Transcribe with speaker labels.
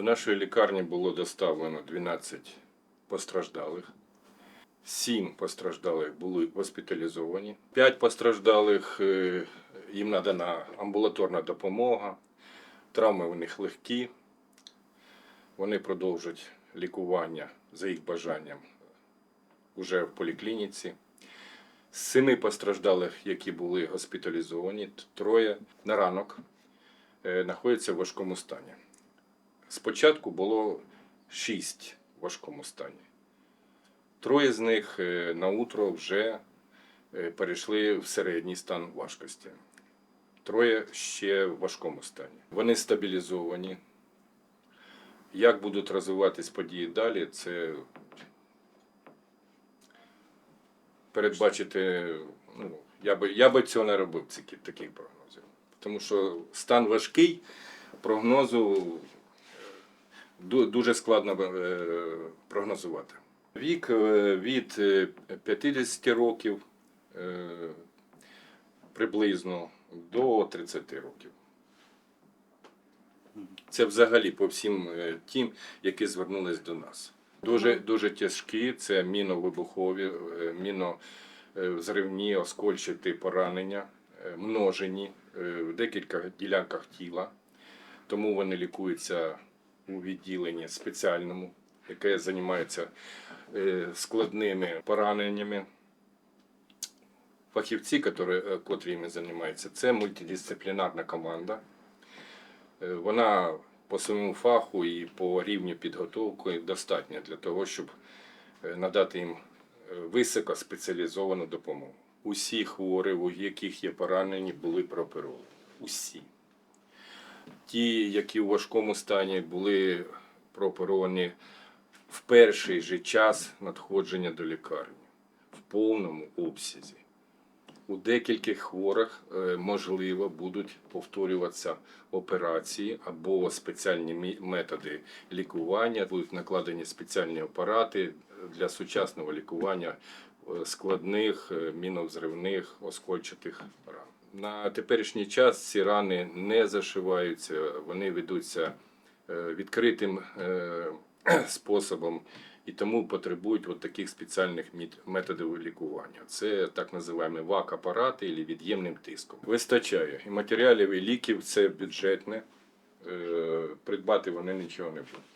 Speaker 1: До нашої лікарні було доставлено 12 постраждалих. Сім постраждалих були госпіталізовані. П'ять постраждалих е, їм надана амбулаторна допомога. Травми у них легкі. Вони продовжують лікування за їх бажанням уже в поліклініці. З семи постраждалих, які були госпіталізовані, троє на ранок е, знаходяться в важкому стані. Спочатку було шість в важкому стані. Троє з них е, на утро вже е, перейшли в середній стан важкості. Троє ще в важкому стані. Вони стабілізовані. Як будуть розвиватись події далі, це передбачити. Ну, я би, я би цього не робив, таких прогнозів. Тому що стан важкий, прогнозу дуже складно е, прогнозувати. Вік е, від е, 50 років е, приблизно до 30 років. Це взагалі по всім тим, які звернулись до нас. Дуже, дуже тяжкі, це міновибухові, мінозривні, оскольчаті поранення, е, множені в декілька ділянках тіла. Тому вони лікуються відділенні спеціальному, яке займається е, складними пораненнями. Фахівці, котрі, е, котрі їми займаються, це мультидисциплінарна команда. Е, Вона по своєму фаху і по рівню підготовки достатня для того, щоб надати їм високоспеціалізовану допомогу. Усі хворі, у яких є поранені, були прооперовані. Усі. Ті, які у важкому стані були прооперовані в перший же час надходження до лікарні в повному обсязі. У декількох хворих, е, можливо, будуть повторюватися операції або спеціальні методи лікування, будуть накладені спеціальні апарати для сучасного лікування е, складних е, міновзривних оскольчатих ран. На теперішній час ці рани не зашиваються, вони ведуться е, відкритим е, способом і тому потребують от таких спеціальних методів лікування. Це так називаємо ВАК-апарати або від'ємним тиском. Вистачає і матеріалів, і ліків це бюджетне. Е, Придбати вони нічого не будуть.